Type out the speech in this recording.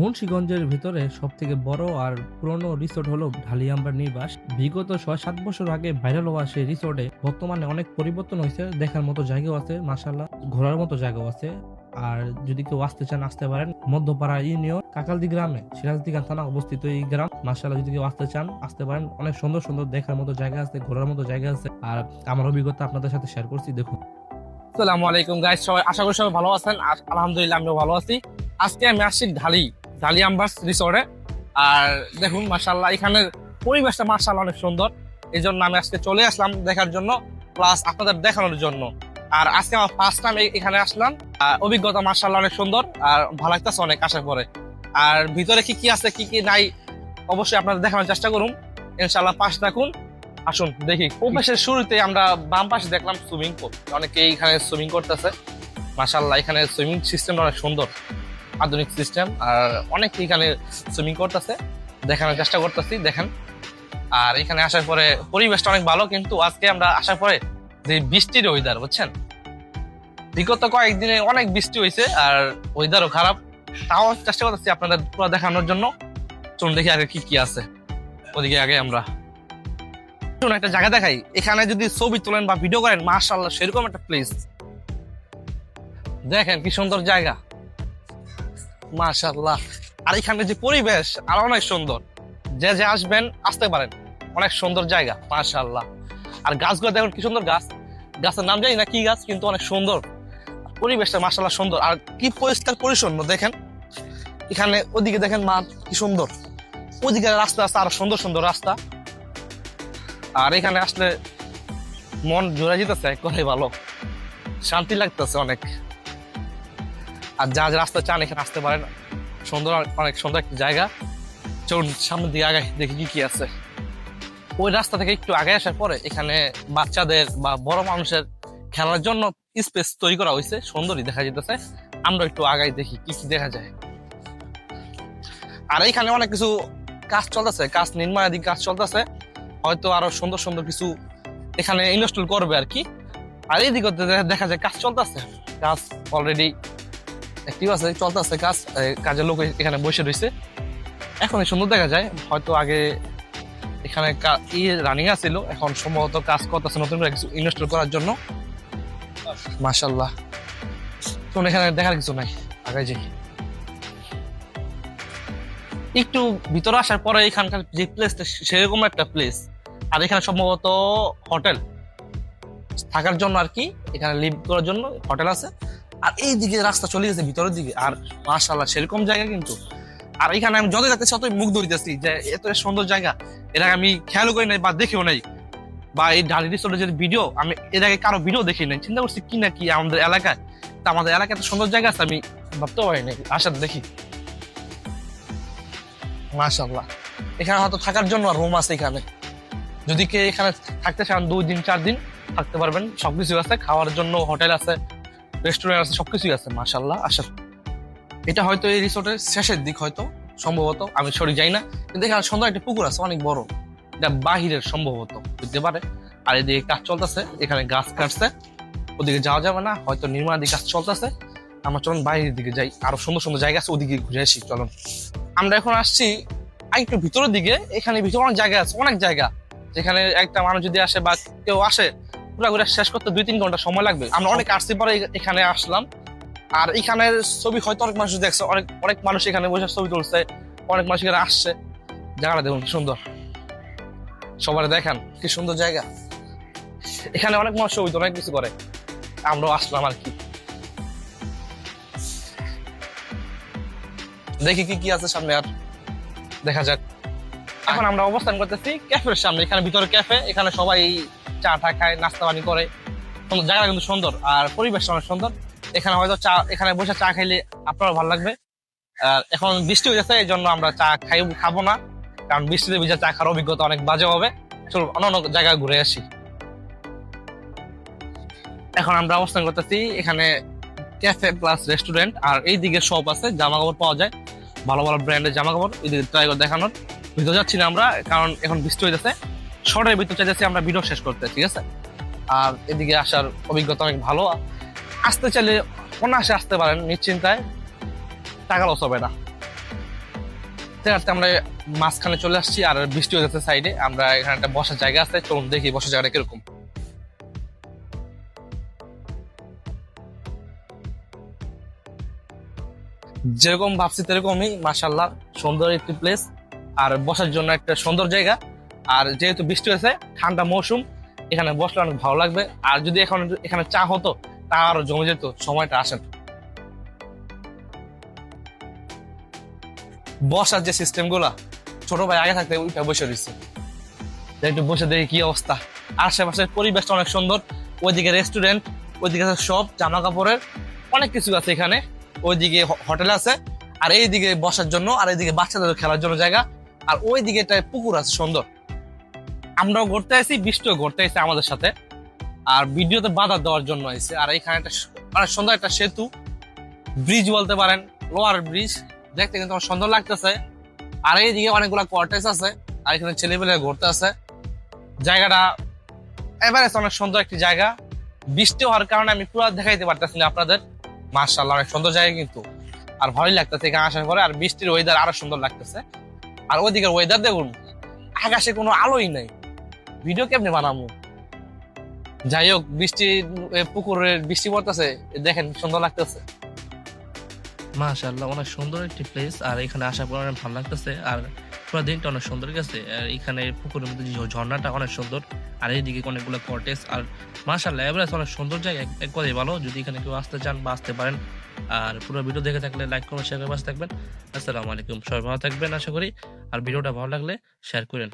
মুন্সিগঞ্জের ভিতরে সব থেকে বড় আর পুরনো রিসোর্ট হলো ঢালিয়াম্বার নিবাস। বিগত ছয় সাত বছর আগে ভাইরাল হওয়া সেই রিসোর্টে বর্তমানে অনেক পরিবর্তন হয়েছে, দেখার মতো জায়গাও আছে মাসাল্লাহ ঘোরার মতো জায়গাও আছে। আর যদি কেউ আসতে চান, আসতে পারেন মধ্যপাড়া ইউনিয়ন, কাকালদি গ্রামে, সিরাজদিগান থানা অবস্থিত এই গ্রাম। মাসাল্লাহ যদি কেউ আসতে চান, আসতে পারেন। অনেক সুন্দর সুন্দর দেখার মতো জায়গা আছে, ঘোরার মতো জায়গা আছে। আর আমার অভিজ্ঞতা আপনাদের সাথে শেয়ার করছি, দেখুন। আসসালামু আলাইকুম গাইস সবাই আশা করি সবাই ভালো আছেন। আর আলহামদুলিল্লাহ, আমিও ভালো আছি। আজকে আমি আসছি ঢালি। ঢালি আম্বাস রিসোর্টে আর দেখুন মাশাল্লাহ এখানের পরিবেশটা মাশাল্লাহ অনেক সুন্দর। এই জন্য আমি আজকে চলে আসলাম দেখার জন্য প্লাস আপনাদের দেখানোর জন্য। আর আজকে আমার ফার্স্ট টাইম এখানে আসলাম। আর অভিজ্ঞতা মাশাল্লাহ অনেক সুন্দর, আর ভালো লাগতেছে অনেক আসার পরে আর ভিতরে কি কি আছে, কি কি নাই, অবশ্যই আপনাদের দেখানোর চেষ্টা করুন। ইনশাল্লাহ পাশে থাকুন। আসুন, দেখি। প্রবেশের শুরুতে আমরা বাম পাশে দেখলাম সুইমিং পুল অনেকে এখানে সুইমিং করতেছে। মাশাল্লাহ এখানে সুইমিং সিস্টেমটা অনেক সুন্দর। আধুনিক সিস্টেম, আর অনেক এখানে সুইমিং করতেছে দেখানোর চেষ্টা করতেছি, দেখেন। আর এখানে আসার পরে পরিবেশটা অনেক ভালো, কিন্তু আজকে আমরা আসার পরে যে বৃষ্টির ওয়েদার বুঝছেন? বিগত কয়েকদিনে অনেক বৃষ্টি হয়েছে, আর ওয়েদারও খারাপ। তাও চেষ্টা করতেছি আপনাদের পুরো দেখানোর জন্য। চলুন দেখি আগে কি কি আছে। ওদিকে আগে আমরা। শুনুন একটা জায়গা দেখাই। এখানে যদি ছবি তোলেন বা ভিডিও করেন মাশাল্লাহ সেরকম একটা প্লেস দেখেন কি সুন্দর জায়গা। মাশাল্লাহ আর এখানে যে পরিবেশ, আর অনেক সুন্দর। যে যে আসবেন, আসতে পারেন। অনেক সুন্দর জায়গা মাশাল্লাহ আর গাছগুলো দেখুন কি সুন্দর গাছ। গাছের নাম জানি না কি গাছ, কিন্তু অনেক সুন্দর। পরিবেশটা মাশাল্লাহ সুন্দর। আর কি পরিষ্কার পরিচ্ছন্ন, দেখেন। এখানে ওদিকে দেখেন মাঠ, কি সুন্দর। ওদিকে রাস্তা আছে, আরও সুন্দর সুন্দর রাস্তা। আর এখানে আসলে মন জোড়া যেতেছে করে ভালো। শান্তি লাগতেছে অনেক। আর যা রাস্তা চান এখানে আসতে পারেন। সুন্দর অনেক সুন্দর একটা জায়গা। চলুন সামনের দিকে আগে দেখি কি কি আছে। ওই রাস্তা থেকে একটু আগে আসার পরে এখানে বাচ্চাদের বা বড় মানুষের খেলার জন্য স্পেস তৈরি করা হয়েছে। সুন্দরই দেখা যেতেছে আমরা একটু আগাই দেখি কি কি দেখা যায়। আর এখানে অনেক কিছু কাজ চলতেছে, কাজ নির্মাণাধীন কাজ চলতেছে। হয়তো আরও সুন্দর সুন্দর কিছু এখানে ইনস্টল করবে আর কি। আর এইদিকে দেখা যায় কাজ চলতেছে। কাজ অলরেডি অ্যাক্টিভ আছে চলতেছে কাজ কাজের লোক এখানে বসে রয়েছে। এখন সুন্দর দেখা যায়, হয়তো আগে এখানে ই রানিং আছিল, এখন সম্ভবত কাজ করতেছে নতুন করে কিছু করার জন্য। মাশাল্লাহ তো এখানে দেখার কিছু নাই আগে যাই। একটু ভিতরে আসার পরে এখানকার যে প্লেসটা সেরকম একটা প্লেস আর এখানে সম্ভবত হোটেল থাকার জন্য আর কি, এখানে লিভ করার জন্য হোটেল আছে। আর এই দিকে রাস্তা চলে গেছে, ভিতরের দিকে। আর মাশাল্লাহ সেরকম জায়গা কিন্তু। আর এখানে আমি যত যাচ্ছি ততই মুখ ধরিতেছি যে এত সুন্দর জায়গা। আগে আমি খেয়ালও করি নাই বা দেখেও নাই। বা এই ঢালি রিসোর্টের ভিডিও আমি এর আগে কারও ভিডিও দেখি নাই। চিন্তা করছি কি না কি আমাদের এলাকায়। তা আমাদের এলাকায় এত সুন্দর জায়গা আছে, আমি ভাবতেও পারি নাই। আসার দেখি। মাশাল্লাহ এখানে হয়তো থাকার জন্য রুম আছে এখানে। যদি কে এখানে থাকতে চান দুই দিন, চার দিন, থাকতে পারবেন। সবকিছু আছে, খাওয়ার জন্য হোটেল আছে। রেস্টুরেন্ট আছে সবকিছুই আছে মাশাল্লাহ আসার এটা হয়তো এই রিসোর্টের শেষের দিক হয়তো, সম্ভবত, আমি সরি যাই না। কিন্তু এখানে সুন্দর একটা পুকুর আছে, অনেক বড়। এটা বাহিরের সম্ভবত বুঝতে পারে। আর এদিকে কাজ চলতেছে, এখানে গাছ কাটছে। ওদিকে যাওয়া যাবে না, হয়তো নির্মাণাদি কাজ চলতেছে। আমরা চলুন বাইরের দিকে যাই, আরও সুন্দর সুন্দর জায়গা আছে, ওদিকে ঘুরে আসি, চলুন। আমরা এখন আসছি একটু ভিতরের দিকে, এখানে ভিতরে অনেক জায়গা আছে, অনেক জায়গা। যেখানে একটা মানুষ যদি আসে বা কেউ আসে পুরো ঘুরে শেষ করতে দুই তিন ঘণ্টা সময় লাগবে। আমরা অনেক আসছি পরে এখানে আসলাম। আর এখানের ছবি হয়তো অনেক মানুষ দেখছে অনেক অনেক মানুষ এখানে বসে ছবি তুলছে অনেক মানুষ এখানে আসছে। জায়গাটা দেখুন সুন্দর। সবার দেখান কি সুন্দর জায়গা। এখানে অনেক মানুষ ছবি অনেক কিছু করে। আমরাও আসলাম আর কি। দেখি কি কি আছে সামনে আর। দেখা যাক। এখন আমরা অবস্থান করতেছি ক্যাফের সামনে এখানে ভিতরে ক্যাফে এখানে সবাই চা টা খায়, নাস্তা পানি করে। জায়গাটা কিন্তু সুন্দর, আর পরিবেশটা অনেক সুন্দর। এখানে হয়তো চা, এখানে বসে চা খাইলে আপনারও ভালো লাগবে। আর এখন বৃষ্টি হয়ে যাচ্ছে এই জন্য আমরা চা খাই খাব না। কারণ বৃষ্টিতে ভিজে চা খাওয়ার অভিজ্ঞতা অনেক বাজে হবে। চলো অন্য অন্য জায়গায় ঘুরে আসি। এখন আমরা অবস্থান করতেছি এখানে ক্যাফে প্লাস রেস্টুরেন্ট আর এই দিকে শপ আছে জামা কাপড় পাওয়া যায়। ভালো ভালো ব্র্যান্ডের জামা কাপড় এদিকে ট্রাই করে দেখানোর। ভিতরে যাচ্ছি না আমরা, কারণ এখন বৃষ্টি হয়ে যাচ্ছে শর্টের ভিতর চাইতেছি আমরা ভিডিও শেষ করতে, ঠিক আছে? আর এদিকে আসার অভিজ্ঞতা অনেক ভালো। আসতে চাইলে অনায়াসে আসতে পারেন, নিশ্চিন্তায়। টাকা লস হবে না। হাঁটতে আমরা মাঝখানে চলে আসছি আর বৃষ্টি হয়ে যাচ্ছে সাইডে আমরা এখানে একটা বসার জায়গা আছে, চলুন দেখি বসার জায়গাটা কীরকম। যেরকম ভাবছি সেরকমই মাসাল্লাহ সুন্দর একটি প্লেস আর বসার জন্য একটা সুন্দর জায়গা। আর যেহেতু বৃষ্টি হয়েছে, ঠান্ডা মৌসুম, এখানে বসলে অনেক ভালো লাগবে। আর যদি এখন এখানে চা হতো, তা আরও জমে যেত, সময়টা আসেন বসার যে সিস্টেমগুলা, ছোট ভাই আগে থাকতে ওইটা বসে রয়েছে। একটু বসে দেখি কি অবস্থা। আশেপাশের পরিবেশটা অনেক সুন্দর। ওইদিকে রেস্টুরেন্ট ওইদিকে আছে সব জামা কাপড়ের অনেক কিছু আছে এখানে। ওইদিকে হোটেল আছে। আর এইদিকে বসার জন্য, আর এইদিকে বাচ্চাদের খেলার জন্য জায়গা। আর ওইদিকে একটা পুকুর আছে সুন্দর। আমরাও ঘুরতে আসি বৃষ্টিও ঘুরতে আসছে আমাদের সাথে। আর ভিডিওতে বাধা দেওয়ার জন্য আইছে। আর এখানে একটা অনেক সুন্দর একটা সেতু। ব্রিজ বলতে পারেন, লোয়ার ব্রিজ। দেখতে কিন্তু আমার সুন্দর লাগতেছে। আর এইদিকে অনেকগুলা কোয়ার্টেজ আছে। আর এখানে ছেলেপেলে ঘুরতে আছে। জায়গাটা এভারেজ অনেক সুন্দর একটি জায়গা। বৃষ্টি হওয়ার কারণে আমি পুরো দেখাইতে পারতেছি না আপনাদের। মার্শাল্লাহ অনেক সুন্দর জায়গা কিন্তু। আর ভালোই লাগতেছে এখানে আসার পরে। আর বৃষ্টির ওয়েদার আরও সুন্দর লাগতেছে। আর ওইদিকের ওয়েদার দেখুন, আকাশে কোনো আলোই নাই। ভিডিও কেমনে বানাবো যাই হোক, বৃষ্টি পুকুরের বৃষ্টি পড়তেছে দেখেন সুন্দর লাগতেছে। মাশাআল্লাহ, অনেক সুন্দর একটি প্লেস আর এখানে আসার পর অনেক ভালো লাগতেছে, আর পুরো দিনটা অনেক সুন্দর গেছে, আর এখানে পুকুরের মধ্যে ঝর্ণাটা অনেক সুন্দর, আর এইদিকে অনেকগুলো কটেজ আর মাশাআল্লাহ এভারেজ অনেক সুন্দর জায়গা, এক- কথাই ভালো যদি এখানে কেউ আসতে চান বা আসতে পারেন, আর পুরো ভিডিও দেখে থাকলে লাইক করুন শেয়ার করে পাশে থাকবেন। আসসালামু আলাইকুম, সবাই ভালো থাকবেন আশা করি, আর ভিডিওটা ভালো লাগলে শেয়ার করেন।